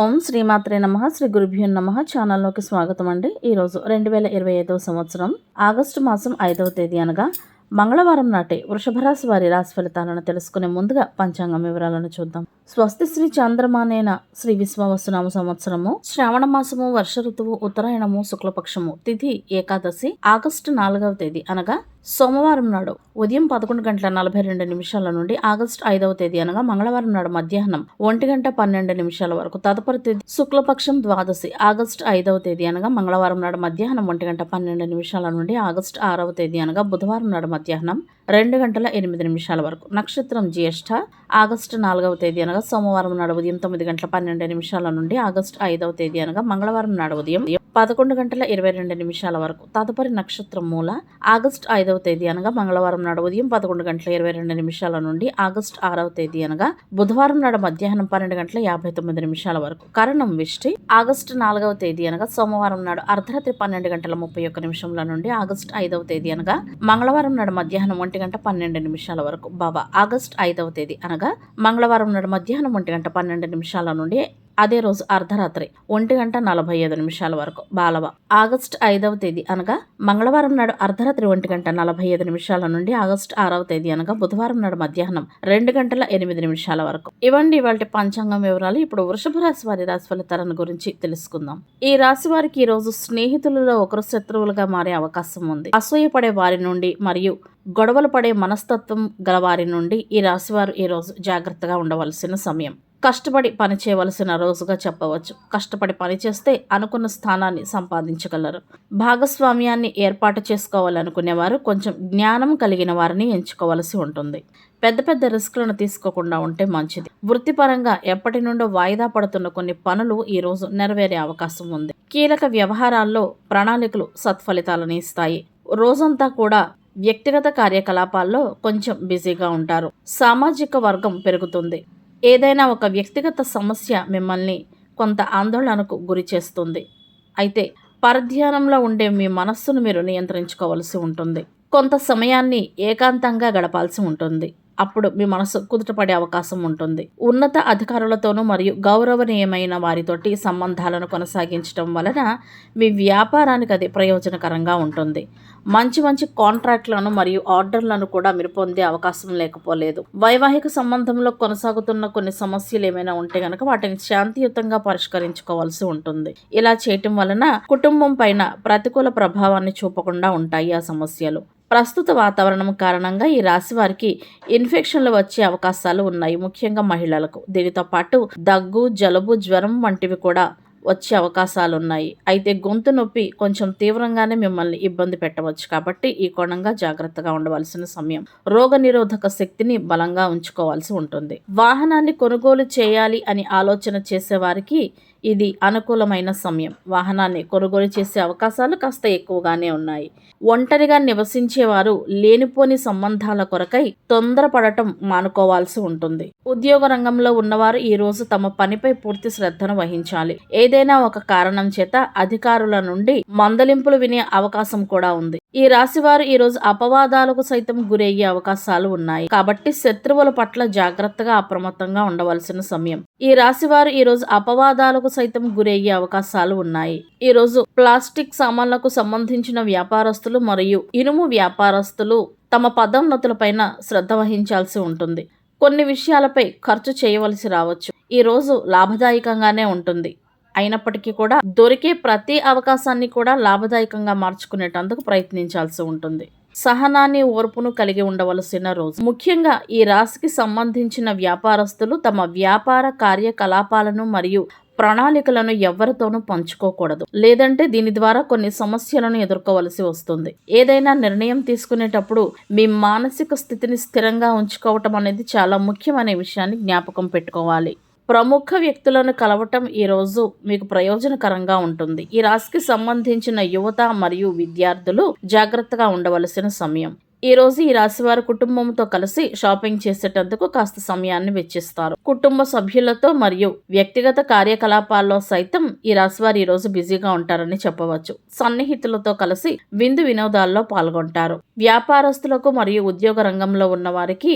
ఓం శ్రీమాత్రే నమ శ్రీ గురుభ్యో నమ. ఛానల్లోకి స్వాగతం అండి. ఈరోజు రెండు వేల ఇరవై ఐదవ సంవత్సరం ఆగస్టు మాసం ఐదవ తేదీ అనగా మంగళవారం నాటి వృషభరాశి వారి రాశి ఫలితాలను తెలుసుకునే ముందుగా పంచాంగం వివరాలను చూద్దాం. స్వస్తి శ్రీ చంద్రమానేన శ్రీ విశ్వవసునామ సంవత్సరము శ్రావణ మాసము వర్ష ఋతువు ఉత్తరాయణము శుక్లపక్షము తిథి ఏకాదశి ఆగస్టు నాలుగవ తేదీ అనగా సోమవారం నాడు ఉదయం పదకొండు గంటల నలభై రెండు నిమిషాల నుండి ఆగస్టు ఐదవ తేదీ అనగా మంగళవారం నాడు మధ్యాహ్నం ఒంటి గంట పన్నెండు నిమిషాల వరకు. తదుపరి తేదీ శుక్లపక్షం ద్వాదశి ఆగస్టు ఐదవ తేదీ అనగా మంగళవారం నాడు మధ్యాహ్నం ఒంటి గంట పన్నెండు నిమిషాల నుండి ఆగస్టు ఆరవ తేదీ అనగా బుధవారం నాడు మధ్యాహ్నం రెండు గంటల ఎనిమిది నిమిషాల వరకు. నక్షత్రం జ్యేష్ఠ. ఆగస్టు నాలుగవ తేదీ అనగా సోమవారం నాడు ఉదయం తొమ్మిది గంటల పన్నెండు నిమిషాల నుండి ఆగస్టు ఐదవ తేదీ అనగా మంగళవారం నాడు ఉదయం పదకొండు గంటల ఇరవై రెండు నిమిషాల వరకు. తదుపరి నక్షత్రం మూల ఆగస్టు ఐదవ తేదీ అనగా మంగళవారం నాడు ఉదయం పదకొండు గంటల ఇరవై రెండు నిమిషాల నుండి ఆగస్టు ఆరవ తేదీ అనగా బుధవారం నాడు మధ్యాహ్నం పన్నెండు గంటల యాభై తొమ్మిది నిమిషాల వరకు. కరణం విష్టి ఆగస్టు నాలుగవ తేదీ అనగా సోమవారం నాడు అర్ధరాత్రి పన్నెండు గంటల ముప్పై ఒక్క నిమిషంల నుండి ఆగస్టు ఐదవ తేదీ అనగా మంగళవారం నాడు మధ్యాహ్నం ఒంటి గంట పన్నెండు నిమిషాల వరకు. బాబా ఆగస్టు ఐదవ తేదీ అనగా మంగళవారం నాడు మధ్యాహ్నం ఒంటి గంట పన్నెండు నిమిషాల నుండి అదే రోజు అర్ధరాత్రి ఒంటి గంట నలభై ఐదు నిమిషాల వరకు. బాలవ ఆగస్టు ఐదవ తేదీ అనగా మంగళవారం నాడు అర్ధరాత్రి ఒంటి గంట నలభై ఐదు నిమిషాల నుండి ఆగస్టు ఆరవ తేదీ అనగా బుధవారం నాడు మధ్యాహ్నం రెండు గంటల ఎనిమిది నిమిషాల వరకు. ఇవ్వండి ఇవాళ పంచాంగం వివరాలు. ఇప్పుడు వృషభ రాశి వారి రాశి ఫలితాలను గురించి తెలుసుకుందాం. ఈ రాశి వారికి ఈ రోజు స్నేహితులలో ఒకరు శత్రువులుగా మారే అవకాశం ఉంది. అసూయపడే వారి నుండి మరియు గొడవలు పడే మనస్తత్వం గల వారి నుండి ఈ రాశివారు ఈ రోజు జాగ్రత్తగా ఉండవలసిన సమయం. కష్టపడి పనిచేయవలసిన రోజుగా చెప్పవచ్చు. కష్టపడి పనిచేస్తే అనుకున్న స్థానాన్ని సంపాదించగలరు. భాగస్వామ్యాన్ని ఏర్పాటు చేసుకోవాలనుకునేవారు కొంచెం జ్ఞానం కలిగిన వారిని ఎంచుకోవలసి ఉంటుంది. పెద్ద పెద్ద రిస్క్లను తీసుకోకుండా ఉంటే మంచిది. వృత్తిపరంగా ఎప్పటి నుండో వాయిదా పడుతున్న కొన్ని పనులు ఈ రోజు నెరవేరే అవకాశం ఉంది. కీలక వ్యవహారాల్లో ప్రణాళికలు సత్ఫలితాలను ఇస్తాయి. రోజంతా కూడా వ్యక్తిగత కార్యకలాపాల్లో కొంచెం బిజీగా ఉంటారు. సామాజిక వర్గం పెరుగుతుంది. ఏదైనా ఒక వ్యక్తిగత సమస్య మిమ్మల్ని కొంత ఆందోళనకు గురి చేస్తుంది. అయితే పరధ్యానంలో ఉండే మీ మనస్సును మీరు నియంత్రించుకోవలసి ఉంటుంది. కొంత సమయాన్ని ఏకాంతంగా గడపాల్సి ఉంటుంది. అప్పుడు మీ మనసు కుదుటపడే అవకాశం ఉంటుంది. ఉన్నత అధికారులతోనూ మరియు గౌరవనీయమైన వారితోటి సంబంధాలను కొనసాగించడం వలన మీ వ్యాపారానికి అది ప్రయోజనకరంగా ఉంటుంది. మంచి మంచి కాంట్రాక్ట్లను మరియు ఆర్డర్లను కూడా మీరు పొందే అవకాశం లేకపోలేదు. వైవాహిక సంబంధంలో కొనసాగుతున్న కొన్ని సమస్యలు ఏమైనా ఉంటే గనక వాటిని శాంతియుతంగా పరిష్కరించుకోవాల్సి ఉంటుంది. ఇలా చేయటం వలన కుటుంబం పైన ప్రతికూల ప్రభావాన్ని చూపకుండా ఉంటాయి ఆ సమస్యలు. ప్రస్తుత వాతావరణం కారణంగా ఈ రాశి వారికి ఇన్ఫెక్షన్లు వచ్చే అవకాశాలు ఉన్నాయి ముఖ్యంగా మహిళలకు. దీనితో పాటు దగ్గు జలుబు జ్వరం వంటివి కూడా వచ్చే అవకాశాలు ఉన్నాయి. అయితే గొంతు నొప్పి కొంచెం తీవ్రంగానే మిమ్మల్ని ఇబ్బంది పెట్టవచ్చు కాబట్టి ఈ కోణంగా జాగ్రత్తగా ఉండవలసిన సమయం. రోగ నిరోధక శక్తిని బలంగా ఉంచుకోవాల్సి ఉంటుంది. వాహనాన్ని కొనుగోలు చేయాలి అని ఆలోచన చేసేవారికి ఇది అనుకూలమైన సమయం. వాహనాన్ని కొనుగోలు చేసే అవకాశాలు కాస్త ఎక్కువగానే ఉన్నాయి. ఒంటరిగా నివసించేవారు లేనిపోని సంబంధాల కొరకై తొందరపడటం మానుకోవాల్సి ఉంటుంది. ఉద్యోగ రంగంలో ఉన్నవారు ఈ రోజు తమ పనిపై పూర్తి శ్రద్ధను వహించాలి. ఏదైనా ఒక కారణం చేత అధికారుల నుండి మందలింపులు వినే అవకాశం కూడా ఉంది. ఈ రాశివారు ఈ రోజు అపవాదాలకు సైతం గురయ్యే అవకాశాలు ఉన్నాయి. కాబట్టి శత్రువుల పట్ల జాగ్రత్తగా అప్రమత్తంగా ఉండవలసిన సమయం. ఈ రాశివారు ఈ రోజు అపవాదాలకు సైతం గురయ్యే అవకాశాలు ఉన్నాయి. ఈ రోజు ప్లాస్టిక్ సామాన్లకు సంబంధించిన వ్యాపారస్తులు మరియు ఇనుము వ్యాపారస్తులు తమ పదోన్నతులపైన శ్రద్ధ వహించాల్సి ఉంటుంది. కొన్ని విషయాలపై ఖర్చు చేయవలసి రావచ్చు. ఈ రోజు లాభదాయకంగానే ఉంటుంది. అయినప్పటికీ కూడా దొరికే ప్రతి అవకాశాన్ని కూడా లాభదాయకంగా మార్చుకునేటందుకు ప్రయత్నించాల్సి ఉంటుంది. సహనాన్ని ఓర్పును కలిగి ఉండవలసిన రోజు. ముఖ్యంగా ఈ రాశికి సంబంధించిన వ్యాపారస్తులు తమ వ్యాపార కార్యకలాపాలను మరియు ప్రణాళికలను ఎవరితోనూ పంచుకోకూడదు. లేదంటే దీని ద్వారా కొన్ని సమస్యలను ఎదుర్కోవలసి వస్తుంది. ఏదైనా నిర్ణయం తీసుకునేటప్పుడు మీ మానసిక స్థితిని స్థిరంగా ఉంచుకోవటం అనేది చాలా ముఖ్యమనే విషయాన్ని జ్ఞాపకం పెట్టుకోవాలి. ప్రముఖ వ్యక్తులను కలవటం ఈరోజు మీకు ప్రయోజనకరంగా ఉంటుంది. ఈ రాశికి సంబంధించిన యువత మరియు విద్యార్థులు జాగ్రత్తగా ఉండవలసిన సమయం. ఈరోజు ఈ రాశి వారి కుటుంబంతో కలిసి షాపింగ్ చేసేటందుకు కాస్త సమయాన్ని వెచ్చిస్తారు. కుటుంబ సభ్యులతో మరియు వ్యక్తిగత కార్యకలాపాల్లో సైతం ఈ రాశి వారు ఈరోజు బిజీగా ఉంటారని చెప్పవచ్చు. సన్నిహితులతో కలిసి విందు వినోదాల్లో పాల్గొంటారు. వ్యాపారస్తులకు మరియు ఉద్యోగ రంగంలో ఉన్న వారికి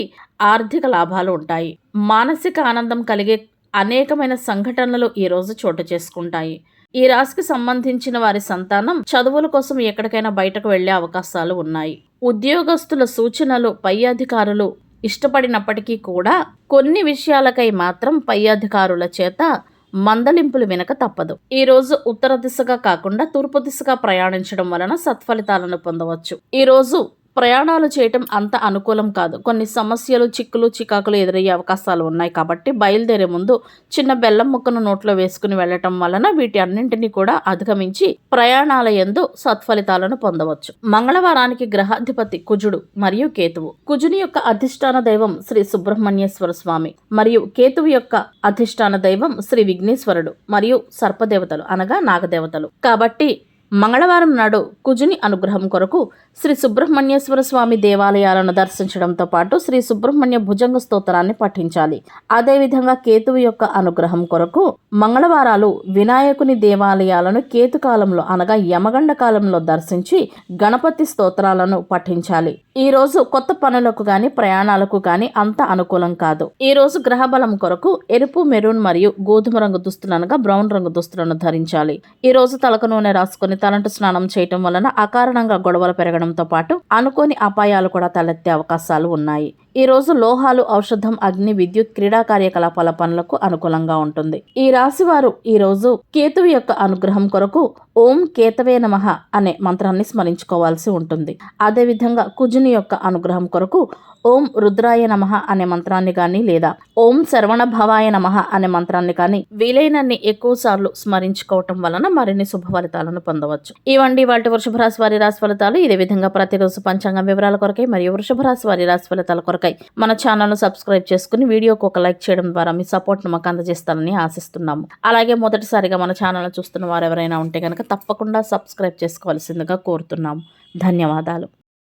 ఆర్థిక లాభాలు ఉంటాయి. మానసిక ఆనందం కలిగే అనేకమైన సంఘటనలు ఈరోజు చోటు చేసుకుంటాయి. ఈ రాశికి సంబంధించిన వారి సంతానం చదువుల కోసం ఎక్కడికైనా బయటకు వెళ్ళే అవకాశాలు ఉన్నాయి. ఉద్యోగస్తుల సూచనలు పై అధికారులు ఇష్టపడినప్పటికీ కూడా కొన్ని విషయాలకై మాత్రం పై అధికారుల చేత మందలింపులు వినక తప్పదు. ఈ రోజు ఉత్తర దిశగా కాకుండా తూర్పు దిశగా ప్రయాణించడం వలన సత్ఫలితాలను పొందవచ్చు. ఈ రోజు ప్రయాణాలు చేయటం అంత అనుకూలం కాదు. కొన్ని సమస్యలు చిక్కులు చికాకులు ఎదురయ్యే అవకాశాలు ఉన్నాయి కాబట్టి బయలుదేరే ముందు చిన్న బెల్లం ముక్కను నోట్లో వేసుకుని వెళ్ళటం వలన వీటి అన్నింటినీ కూడా అధిగమించి ప్రయాణాల ఎందు సత్ఫలితాలను పొందవచ్చు. మంగళవారానికి గ్రహాధిపతి కుజుడు మరియు కేతువు. కుజుని యొక్క అధిష్టాన దైవం శ్రీ సుబ్రహ్మణ్యేశ్వర స్వామి మరియు కేతువు యొక్క అధిష్టాన దైవం శ్రీ విఘ్నేశ్వరుడు మరియు సర్పదేవతలు అనగా నాగదేవతలు. కాబట్టి మంగళవారం నాడు కుజుని అనుగ్రహం కొరకు శ్రీ సుబ్రహ్మణ్యేశ్వర స్వామి దేవాలయాలను దర్శించడంతో పాటు శ్రీ సుబ్రహ్మణ్య భుజంగ స్తోత్రాన్ని పఠించాలి. అదేవిధంగా కేతువు యొక్క అనుగ్రహం కొరకు మంగళవారాలు వినాయకుని దేవాలయాలను కేతు కాలంలో అనగా యమగండ కాలంలో దర్శించి గణపతి స్తోత్రాలను పఠించాలి. ఈ రోజు కొత్త పనులకు గాని ప్రయాణాలకు గాని అంత అనుకూలం కాదు. ఈ రోజు గ్రహ బలం కొరకు ఎరుపు మెరూన్ మరియు గోధుమ రంగు దుస్తులు అనగా బ్రౌన్ రంగు దుస్తులను ధరించాలి. ఈ రోజు తలకు నూనె రాసుకుని తలంటు స్నానం చేయటం వలన అకారణంగా గొడవలు పెరగడంతో పాటు అనుకోని అపాయాలు కూడా తలెత్తే అవకాశాలు ఉన్నాయి. ఈ రోజు లోహాలు ఔషధం అగ్ని విద్యుత్ క్రీడా కార్యకలాపాల పనులకు అనుకూలంగా ఉంటుంది. ఈ రాశి వారు కేతువు యొక్క అనుగ్రహం కొరకు ఓం కేతవే నమః అనే మంత్రాన్ని స్మరించుకోవాల్సి ఉంటుంది. అదేవిధంగా కుజుని యొక్క అనుగ్రహం కొరకు ఓం రుద్రాయ నమః అనే మంత్రాన్ని కానీ లేదా ఓం శరవణ భవాయ నమః అనే మంత్రాన్ని కానీ వీలైనన్ని ఎక్కువ సార్లు స్మరించుకోవటం వలన మరిన్ని శుభ ఫలితాలను పొందవచ్చు. ఇవండి వాటి వృషభ రాశి వారి రాశి ఫలితాలు ఇదే విధంగా ప్రతిరోజు పంచాంగం వివరాల కొరకై మరియు వృషభ రాశి వారి రాశి ఫలితాల కొరకై మన ఛానల్ను సబ్స్క్రైబ్ చేసుకుని వీడియోకి ఒక లైక్ చేయడం ద్వారా మీ సపోర్ట్ను మాకు అందజేస్తారని ఆశిస్తున్నాము. అలాగే మొదటిసారిగా మన ఛానల్ చూస్తున్న వారు ఎవరైనా ఉంటే కనుక తప్పకుండా సబ్స్క్రైబ్ చేసుకోవాల్సిందిగా కోరుతున్నాము. ధన్యవాదాలు.